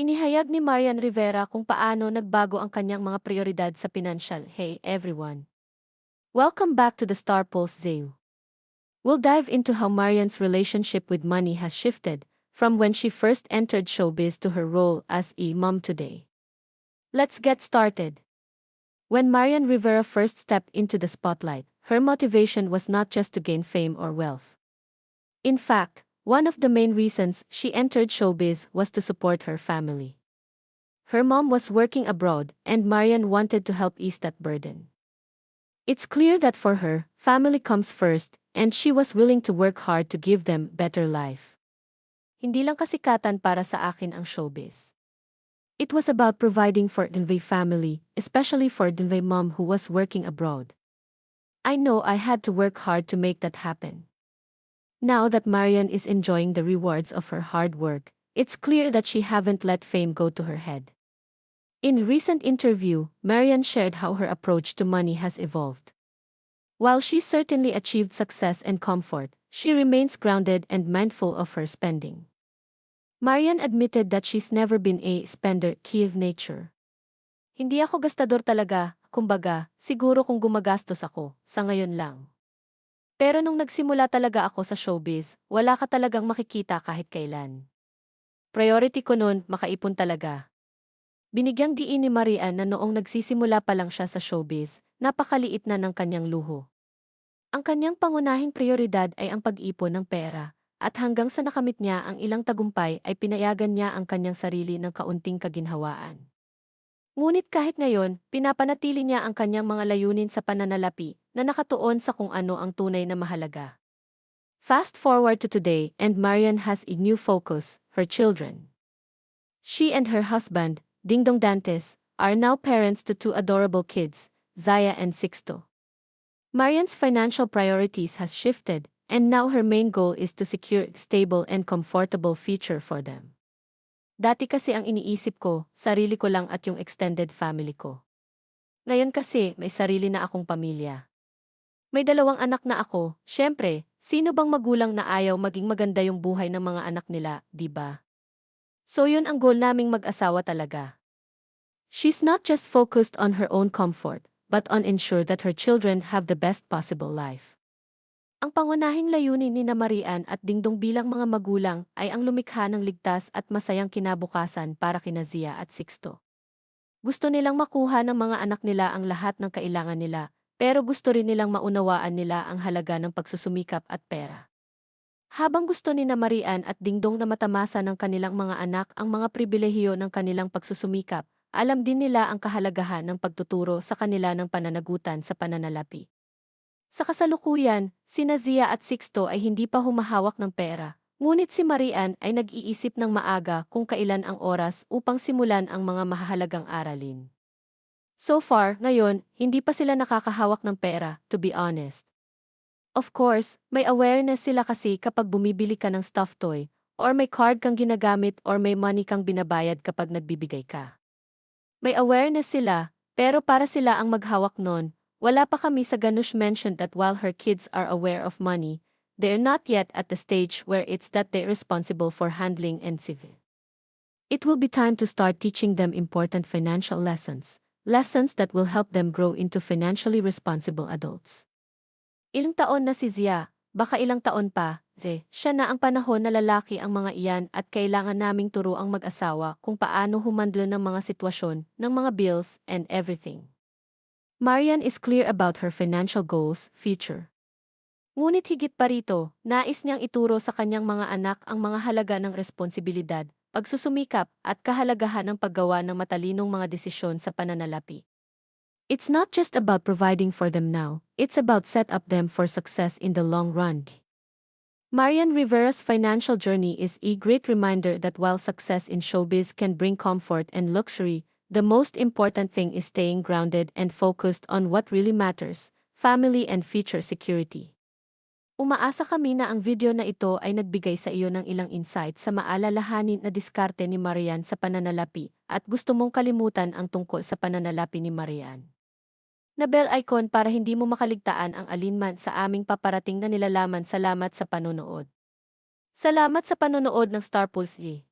Inihayag ni Marian Rivera kung paano nagbago ang kanyang mga prioridad sa pinansyal. Hey everyone! Welcome back to the Star Pulse Zoo. We'll dive into how Marian's relationship with money has shifted from when she first entered showbiz to her role as a mom today. Let's get started. When Marian Rivera first stepped into the spotlight, her motivation was not just to gain fame or wealth. In fact, one of the main reasons she entered showbiz was to support her family. Her mom was working abroad, and Marian wanted to help ease that burden. It's clear that for her, family comes first, and she was willing to work hard to give them better life. Hindi lang kasikatan para sa akin ang showbiz. It was about providing for Denvey family, especially for Denvey mom who was working abroad. I know I had to work hard to make that happen. Now that Marian is enjoying the rewards of her hard work, it's clear that she haven't let fame go to her head. In recent interview, Marian shared how her approach to money has evolved. While she certainly achieved success and comfort, she remains grounded and mindful of her spending. Marian admitted that she's never been a spender key of nature. Hindi ako gastador talaga, kumbaga, siguro kung gumagastos ako, sa ngayon lang. Pero nung nagsimula talaga ako sa showbiz, wala ka talagang makikita kahit kailan. Priority ko nun, makaipon talaga. Binigyang diin ni Marian na noong nagsisimula pa lang siya sa showbiz, napakaliit na ng kanyang luho. Ang kanyang pangunahing prioridad ay ang pag-ipon ng pera, at hanggang sa nakamit niya ang ilang tagumpay ay pinayagan niya ang kanyang sarili ng kaunting kaginhawaan. Ngunit kahit ngayon, pinapanatili niya ang kanyang mga layunin sa pananalapi na nakatuon sa kung ano ang tunay na mahalaga. Fast forward to today and Marian has a new focus, her children. She and her husband, Dingdong Dantes, are now parents to two adorable kids, Zaya and Sixto. Marian's financial priorities has shifted, and now her main goal is to secure a stable and comfortable future for them. Dati kasi ang iniisip ko, sarili ko lang at yung extended family ko. Ngayon kasi, may sarili na akong pamilya. May dalawang anak na ako, syempre, sino bang magulang na ayaw maging maganda yung buhay ng mga anak nila, di ba? So yun ang goal naming mag-asawa talaga. She's not just focused on her own comfort, but on ensure that her children have the best possible life. Ang pangunahing layunin ni Marian at Dingdong bilang mga magulang ay ang lumikha ng ligtas at masayang kinabukasan para kina Zia at Sixto. Gusto nilang makuha ng mga anak nila ang lahat ng kailangan nila, pero gusto rin nilang maunawaan nila ang halaga ng pagsusumikap at pera. Habang gusto ni Marian at Dingdong na matamasa ng kanilang mga anak ang mga pribilehiyo ng kanilang pagsusumikap, alam din nila ang kahalagahan ng pagtuturo sa kanila ng pananagutan sa pananalapi. Sa kasalukuyan, sina Zia at Sixto ay hindi pa humahawak ng pera, ngunit si Marian ay nag-iisip ng maaga kung kailan ang oras upang simulan ang mga mahalagang aralin. So far, ngayon, hindi pa sila nakakahawak ng pera, to be honest. Of course, may awareness sila kasi kapag bumibili ka ng stuffed toy, or may card kang ginagamit or may money kang binabayad kapag nagbibigay ka. May awareness sila, pero para sila ang maghawak nun, wala pa kami sa Ganush mentioned that while her kids are aware of money, they're not yet at the stage where it's that they're responsible for handling and civil. It will be time to start teaching them important financial lessons, lessons that will help them grow into financially responsible adults. Ilang taon na si Zia, baka ilang taon pa, ze, siya na ang panahon na lalaki ang mga iyan at kailangan naming turo ang mag-asawa kung paano humandle ng mga sitwasyon, ng mga bills, and everything. Marian is clear about her financial goals, future. Ngunit higit pa rito, nais niyang ituro sa kanyang mga anak ang mga halaga ng responsibilidad, pagsusumikap, at kahalagahan ng paggawa ng matalinong mga desisyon sa pananalapi. It's not just about providing for them now, it's about set up them for success in the long run. Marian Rivera's financial journey is a great reminder that while success in showbiz can bring comfort and luxury, The most important thing is staying grounded and focused on what really matters, family and future security. Umaasa kami na ang video na ito ay nagbigay sa iyo ng ilang insight sa maalalahanin na diskarte ni Marian sa pananalapi at gusto mong kalimutan ang tungkol sa pananalapi ni Marian. Na bell icon para hindi mo makaligtaan ang alinman sa aming paparating na nilalaman salamat sa panonood. Salamat sa panonood ng Star Pulse